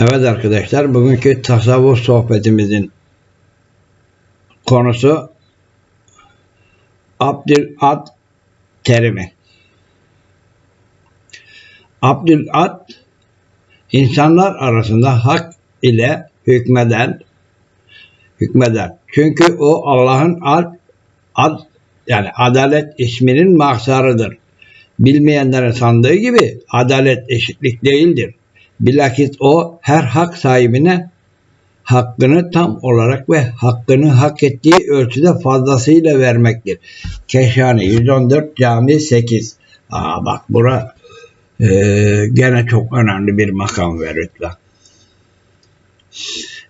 Evet arkadaşlar, bugünkü tasavvuf sohbetimizin konusu Abdülad terimi. Abdülad, insanlar arasında hak ile hükmeden, hükmeden. Çünkü o Allah'ın ad, ad, yani adalet isminin mahsarıdır. Bilmeyenlerin sandığı gibi adalet eşitlik değildir. Bilakis o her hak sahibine hakkını tam olarak ve hakkını hak ettiği ölçüde fazlasıyla vermektir. Keşhane 114 Cami 8. Aa bak bura e, gene çok önemli bir makam ver lütfen.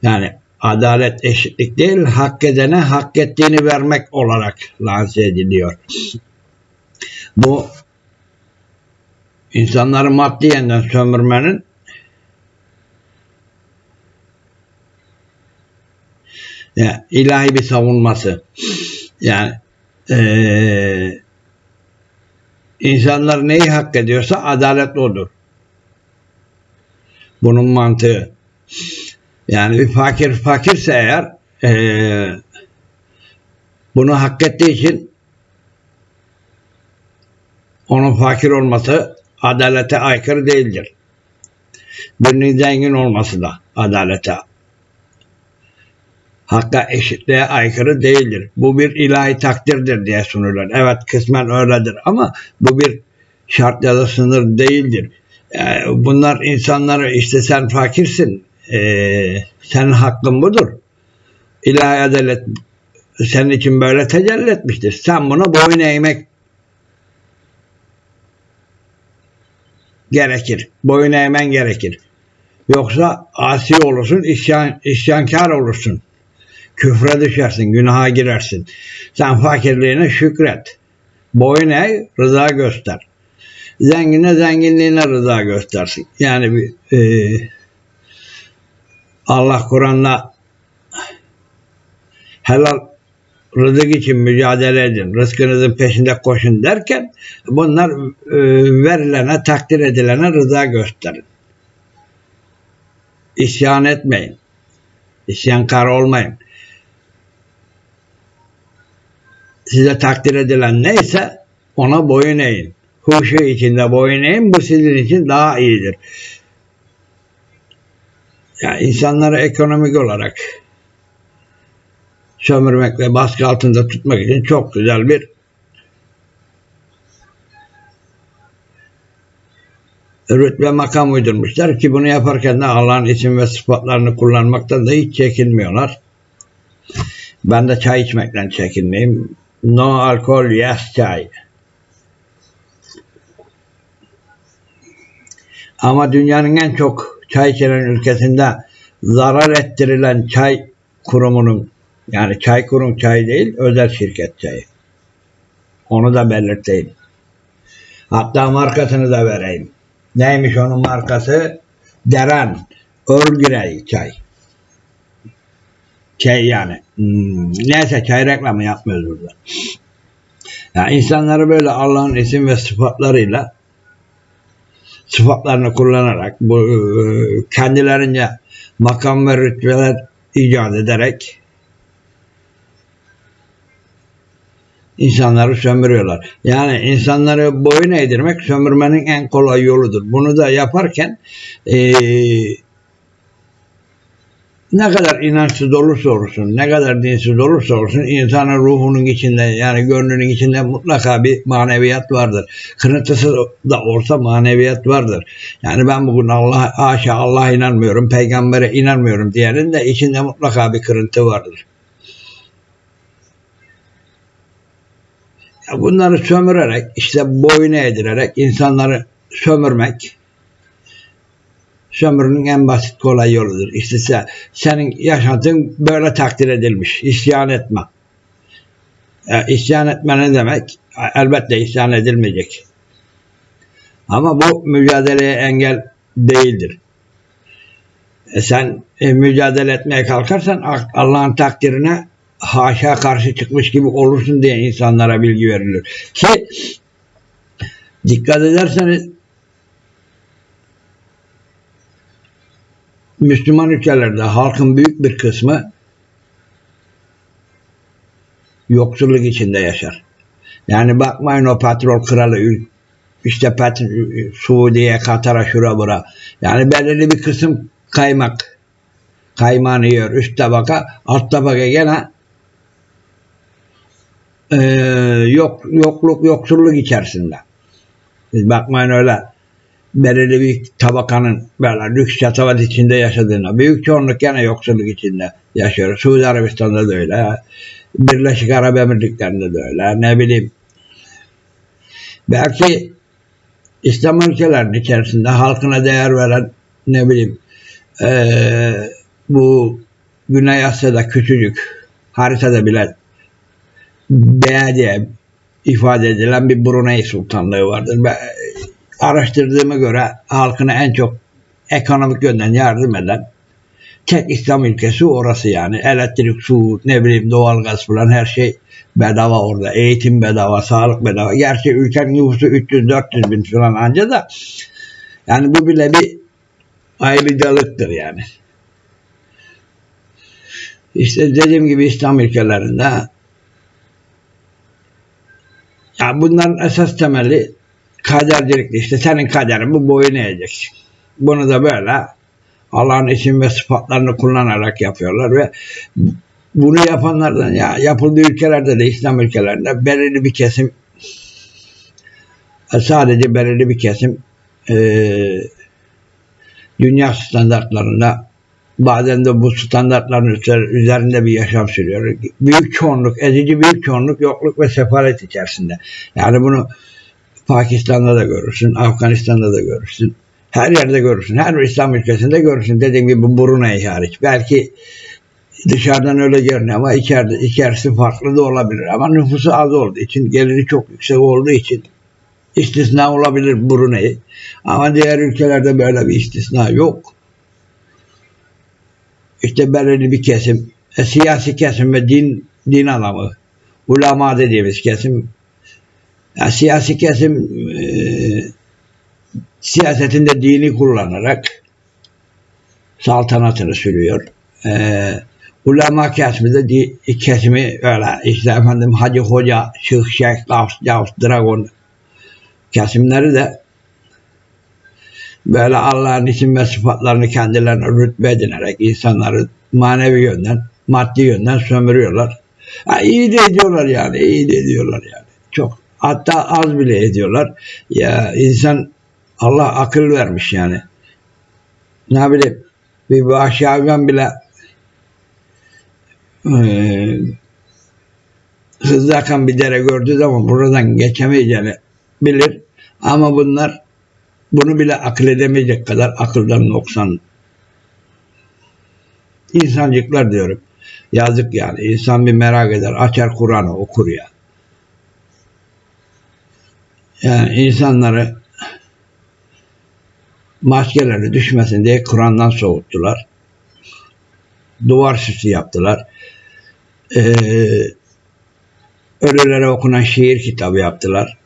Yani adalet eşitlik değil, hak edene hak ettiğini vermek olarak lanse ediliyor. Bu insanları maddi yönden sömürmenin yani ilahi bir savunması. Yani eee insanlar neyi hak ediyorsa adalet odur. Bunun mantığı. Yani bir fakir fakirse eğer eee bunu hak ettiği için onun fakir olması adalete aykırı değildir. Birinin zengin olması da adalete hakka eşitliğe aykırı değildir. Bu bir ilahi takdirdir diye sunulur. Evet kısmen öyledir ama bu bir şart ya da sınır değildir. Ee, bunlar insanları işte sen fakirsin, ee, senin hakkın budur. İlahi adalet senin için böyle tecelli etmiştir. Sen buna boyun eğmek gerekir. Boyun eğmen gerekir. Yoksa asi olursun, isyan, isyankar olursun. Küfre düşersin, günaha girersin. Sen fakirliğine şükret. Boyun eğ, rıza göster. Zengine zenginliğine rıza göstersin. Yani bir, e, Allah Kur'an'da helal rızık için mücadele edin, rızkınızın peşinde koşun derken bunlar e, verilene, takdir edilene rıza gösterin. İsyan etmeyin. İsyankar olmayın. Size takdir edilen neyse ona boyun eğin. Huşu içinde boyun eğin. Bu sizin için daha iyidir. Yani insanları ekonomik olarak sömürmek ve baskı altında tutmak için çok güzel bir rütbe makam uydurmuşlar ki bunu yaparken de Allah'ın isim ve sıfatlarını kullanmaktan da hiç çekinmiyorlar. Ben de çay içmekten çekinmeyeyim. No alkol, yes çay. Ama dünyanın en çok çay içilen ülkesinde zarar ettirilen çay kurumunun yani çay kurum çay değil özel şirket çayı. Onu da belirteyim. Hatta markasını da vereyim. Neymiş onun markası? Deren. Earl Grey çay. Çay yani. Hmm, neyse çay reklamı yapmıyoruz burada. Yani insanları böyle Allah'ın isim ve sıfatlarıyla sıfatlarını kullanarak bu e, kendilerince makam ve rütbeler icat ederek insanları sömürüyorlar. Yani insanları boyun eğdirmek sömürmenin en kolay yoludur. Bunu da yaparken eee ne kadar inançsız olursa olsun, ne kadar dinsiz olursa olsun insanın ruhunun içinde yani gönlünün içinde mutlaka bir maneviyat vardır. Kırıntısı da olsa maneviyat vardır. Yani ben bugün Allah, haşa Allah'a inanmıyorum, peygambere inanmıyorum diyenin de içinde mutlaka bir kırıntı vardır. Bunları sömürerek, işte boyuna edirerek insanları sömürmek sömürünün en basit kolay yoludur. İşte sen, senin yaşantın böyle takdir edilmiş. İsyan etme. E, isyan etme ne demek? Elbette isyan edilmeyecek. Ama bu mücadeleye engel değildir. E sen e, mücadele etmeye kalkarsan Allah'ın takdirine haşa karşı çıkmış gibi olursun diye insanlara bilgi verilir. Ki dikkat ederseniz Müslüman ülkelerde halkın büyük bir kısmı yoksulluk içinde yaşar. Yani bakmayın o petrol kralı işte pet Suudiye, Katar'a, şura bura. Yani belirli bir kısım kaymak. Kaymağını yiyor üst tabaka. Alt tabaka gene eee, yok, yokluk, yoksulluk içerisinde. Bakmayın öyle belirli bir tabakanın böyle lüks yatavat içinde yaşadığına. Büyük çoğunluk gene yoksulluk içinde yaşıyor. Suudi Arabistan'da da öyle. Birleşik Arap Emirlikleri'nde de öyle. Ne bileyim. Belki İslam ülkelerinin içerisinde halkına değer veren ne bileyim eee, bu Güney Asya'da küçücük haritada bile B diye ifade edilen bir Brunei Sultanlığı vardır. Araştırdığıma göre halkına en çok ekonomik yönden yardım eden tek İslam ülkesi orası yani. Elektrik, su, ne bileyim doğalgaz falan her şey bedava orada. Eğitim bedava, sağlık bedava. Gerçi ülkenin nüfusu 300-400 bin falan anca da yani bu bile bir ayrıcalıktır yani. İşte dediğim gibi İslam ülkelerinde ya bunların esas temeli kadercilikti. İşte senin kaderin bu boyun eğeceksin. Bunu da böyle Allah'ın isim ve sıfatlarını kullanarak yapıyorlar ve bunu yapanlardan ya yapıldığı ülkelerde de İslam ülkelerinde belirli bir kesim sadece belirli bir kesim eee, dünya standartlarında bazen de bu standartların üzer- üzerinde bir yaşam sürüyor. Büyük çoğunluk, ezici büyük çoğunluk yokluk ve sefalet içerisinde. Yani bunu Pakistan'da da görürsün, Afganistan'da da görürsün. Her yerde görürsün. Her İslam ülkesinde görürsün. Dediğim gibi Brunei hariç. Belki dışarıdan öyle görünüyor ama içeride, içerisi farklı da olabilir. Ama nüfusu az olduğu için, geliri çok yüksek olduğu için istisna olabilir Brunei. Ama diğer ülkelerde böyle bir istisna yok. İşte belirli bir kesim, e, siyasi kesim ve din din adamı, ulema dediğimiz kesim, ya siyasi kesim e, siyasetinde dini kullanarak saltanatını sürüyor. E, ulema kesimi de di, kesimi öyle işte efendim hacı hoca, şıh, şeyh, gavs, gavs, dragon kesimleri de böyle Allah'ın isim ve sıfatlarını kendilerine rütbe edinerek insanları manevi yönden, maddi yönden sömürüyorlar. Ha, iyi de ediyorlar yani, iyi de ediyorlar yani. Çok. Hatta az bile ediyorlar. Ya insan Allah akıl vermiş yani. Ne bileyim bir vahşi bile eee hızlı bir dere gördüğü zaman buradan geçemeyeceğini bilir. Ama bunlar bunu bile akıl edemeyecek kadar akıldan noksan. İnsancıklar diyorum. Yazık yani. İnsan bir merak eder. Açar Kur'an'ı okur ya. Yani insanları maskeleri düşmesin diye Kur'an'dan soğuttular. Duvar süsü yaptılar. Ee, ölülere okunan şiir kitabı yaptılar.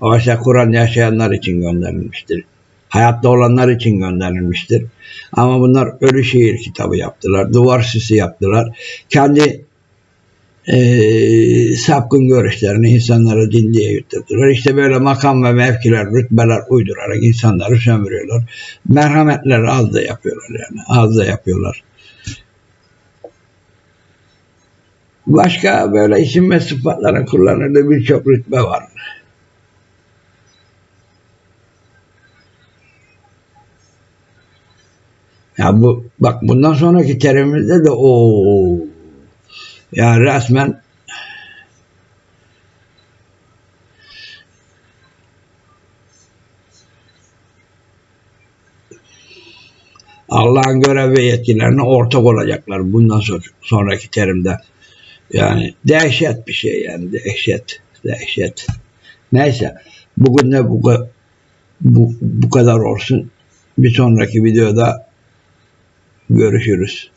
Oysa Kur'an yaşayanlar için gönderilmiştir. Hayatta olanlar için gönderilmiştir. Ama bunlar ölü şiir kitabı yaptılar. Duvar süsü yaptılar. Kendi eee sapkın görüşlerini insanlara din diye yutturdular. İşte böyle makam ve mevkiler, rütbeler uydurarak insanları sömürüyorlar. Merhametleri az da yapıyorlar yani. Az da yapıyorlar. Başka böyle isim ve sıfatların kullanıldığı birçok rütbe var. Ya bu bak bundan sonraki terimimizde de o ya resmen Allah'ın görev ve yetkilerine ortak olacaklar bundan sonra, sonraki terimde. Yani dehşet bir şey yani dehşet, dehşet. Neyse bugün de bu, bu, bu kadar olsun. Bir sonraki videoda görüşürüz.